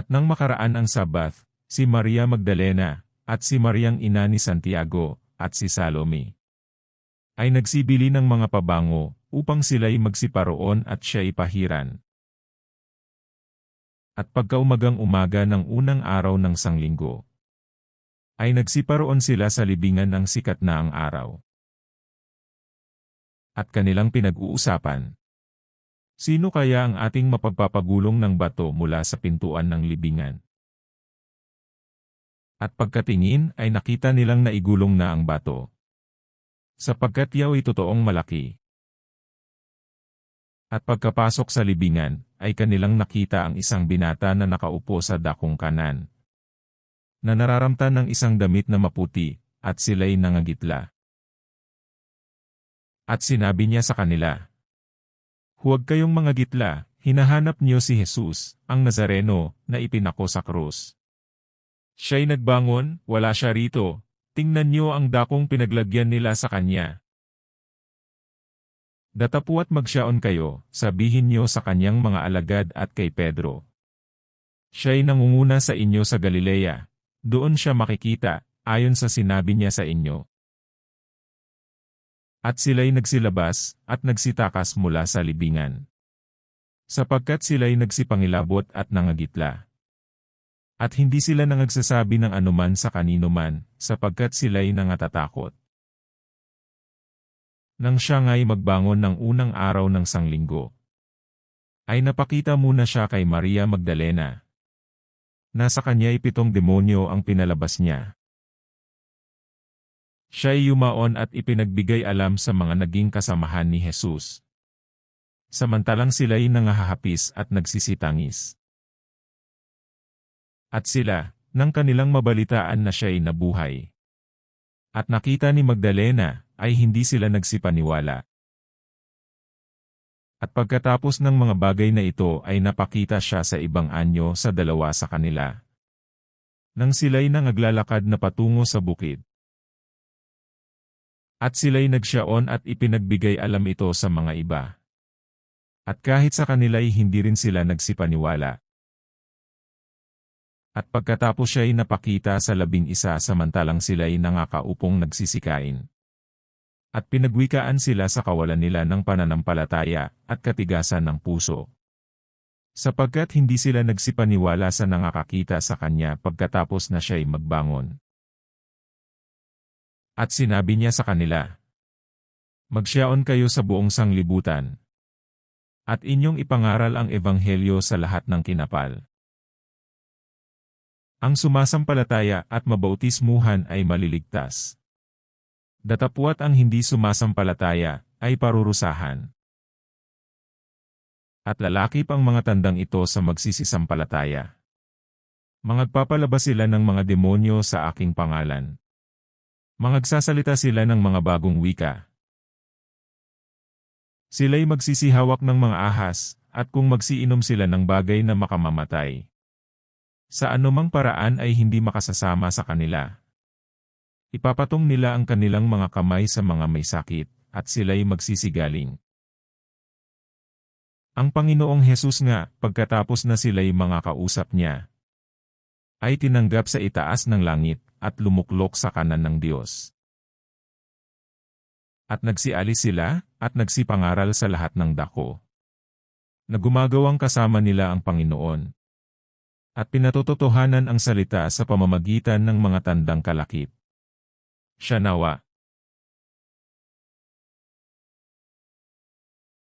At nang makaraan ang Sabath, si Maria Magdalena, at si Mariang ina ni Santiago, at si Salome, ay nagsibili ng mga pabango, upang sila'y magsiparoon at siya ipahiran. At pagkaumagang umaga ng unang araw ng sanglinggo, ay nagsiparoon sila sa libingan ng sikat na ang araw. At kanilang pinag-uusapan. Sino kaya ang ating mapagpapagulong ng bato mula sa pintuan ng libingan? At pagkatingin ay nakita nilang naigulong na ang bato. Sapagkat yaw totoong malaki. At pagkapasok sa libingan, ay kanilang nakita ang isang binata na nakaupo sa dakong kanan. Na nararamtan ng isang damit na maputi, at sila'y nangagitla. At sinabi niya sa kanila, Huwag kayong mga gitla, hinahanap niyo si Jesus, ang Nazareno, na ipinako sa krus. Siya'y nagbangon, wala siya rito, tingnan niyo ang dakong pinaglagyan nila sa kanya. Datapuat magsyaon kayo, sabihin niyo sa kanyang mga alagad at kay Pedro. Siya'y nangunguna sa inyo sa Galilea, doon siya makikita, ayon sa sinabi niya sa inyo. At sila'y nagsilabas, at nagsitakas mula sa libingan. Sapagkat sila'y nagsipangilabot at nangagitla. At hindi sila nangagsasabi ng anuman sa kanino man, sapagkat sila'y nangatatakot. Nang siya nga'y magbangon ng unang araw ng sanglinggo, ay napakita muna siya kay Maria Magdalena. Nasa kanya'y pitong demonyo ang pinalabas niya. Siya'y yumaon at ipinagbigay alam sa mga naging kasamahan ni Jesus. Samantalang sila'y nangahahapis at nagsisitangis. At sila, nang kanilang mabalitaan na siya'y nabuhay. At nakita ni Magdalena, ay hindi sila nagsipaniwala. At pagkatapos ng mga bagay na ito ay napakita siya sa ibang anyo sa dalawa sa kanila. Nang sila'y nangaglalakad na patungo sa bukid. At sila'y nagsyaon at ipinagbigay alam ito sa mga iba. At kahit sa kanila'y hindi rin sila nagsipaniwala. At pagkatapos siya'y napakita sa labing isa samantalang sila'y nangakaupong nagsisikain. At pinagwikaan sila sa kawalan nila ng pananampalataya at katigasan ng puso. Sapagkat hindi sila nagsipaniwala sa nangakakita sa kanya pagkatapos na siya'y magbangon. At sinabi niya sa kanila, Magsyaon kayo sa buong sanglibutan. At inyong ipangaral ang ebanghelyo sa lahat ng kinapal. Ang sumasampalataya at mabautismuhan ay maliligtas. Datapwat ang hindi sumasampalataya ay parurusahan. At lalaki pang mga tandang ito sa magsisisampalataya. Mangagpapalabas sila ng mga demonyo sa aking pangalan. Mangagsasalita sila ng mga bagong wika. Sila'y magsisihawak ng mga ahas, at kung magsiinom sila ng bagay na makamamatay. Sa anumang paraan ay hindi makasasama sa kanila. Ipapatong nila ang kanilang mga kamay sa mga may sakit, at sila'y magsisigaling. Ang Panginoong Hesus nga, pagkatapos na sila'y mga kausap niya, ay tinanggap sa itaas ng langit, at lumuklok sa kanan ng Diyos. At nagsialis sila, at nagsipangaral sa lahat ng dako. Nagumagawang kasama nila ang Panginoon. At pinatototohanan ang salita sa pamamagitan ng mga tandang kalakip. Siya nawa,